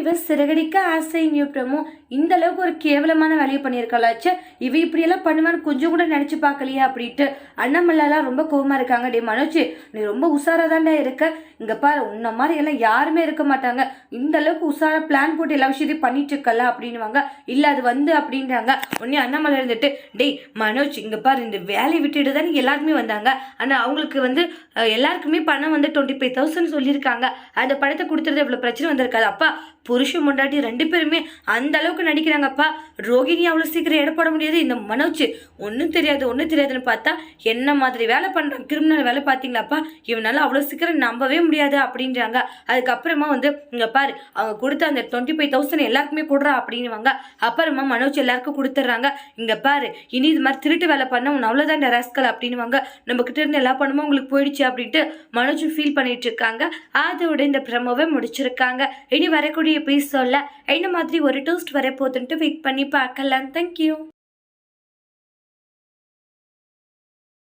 இவ சிறகடிக்க ஆசை new promo இந்த அளவுக்கு ஒரு கேவலமான வேலையை பண்ணியிருக்கலாச்சு இவ இப்படியெல்லாம் பண்ணுவான்னு கொஞ்சம் கூட நினைச்சு பார்க்கலையா அப்படின்ட்டு அண்ணாமல்லாம் ரொம்ப கோவமா இருக்காங்க. டே மனோஜ் நீ ரொம்ப உஷாரா தாண்டா இருக்க. இங்க பாரு உன்ன மாதிரி எல்லாம் யாருமே இருக்க மாட்டாங்க. இந்த அளவுக்கு உஷாரா பிளான் போட்டு எல்லா விஷயத்தையும் பண்ணிட்டு இருக்கல அப்படின்னுவாங்க. இல்ல அது வந்து அப்படின்றாங்க. உடனே அண்ணாமலை இருந்துட்டு டேய் மனோஜ் இங்க பாரு இந்த வேலையை விட்டுட்டு தானே எல்லாருமே வந்தாங்க. ஆனா அவங்களுக்கு வந்து எல்லாருக்குமே பணம் வந்து டுவெண்ட்டி ஃபைவ் தௌசண்ட் சொல்லியிருக்காங்க. அந்த பணத்தை கொடுத்துறது இவ்வளோ பிரச்சனை வந்திருக்காது. அப்பா புருஷன் முண்டாட்டி ரெண்டு பேருமே அந்த அளவுக்கு நடிக்கிறாங்கப்பா. ரோகிணி அவ்வளோ சீக்கிரம் இடப்பட முடியாது. இந்த மனோஜ் ஒன்றும் தெரியாது ஒன்றும் தெரியாதுன்னு பார்த்தா என்ன மாதிரி வேலை பண்ணுறான் கிரிமினல் வேலை பார்த்தீங்களாப்பா? இவனால அவ்வளோ சீக்கிரம் நம்பவே முடியாது அப்படின்றாங்க. அதுக்கப்புறமா வந்து இங்கே பாரு அவங்க கொடுத்த அந்த டுவெண்ட்டி ஃபைவ் தௌசண்ட் எல்லாருக்குமே கொடுறா அப்படின்னுவாங்க. அப்புறமா மனோஜ் எல்லாருக்கும் கொடுத்துட்றாங்க. இங்கே பாரு இனி இது மாதிரி திருட்டு வேலை பண்ண உன் அவ்வளோதான் ராஸ்கல் அப்படின்னுவாங்க. நம்ம கிட்ட இருந்து எல்லா பணமும் உங்களுக்கு போயிடுச்சு அப்படின்ட்டு மனோஜ் ஃபீல் பண்ணிட்டு இருக்காங்க. அதோட இந்த ப்ரமோவை முடிச்சிருக்காங்க. இனி வரக்கூடிய எபிசோடில் என்ன மாதிரி ஒரு டூஸ்ட் வரப்போகுதுன்ட்டு வெயிட் பண்ணி பார்க்கலாம். தேங்க்யூ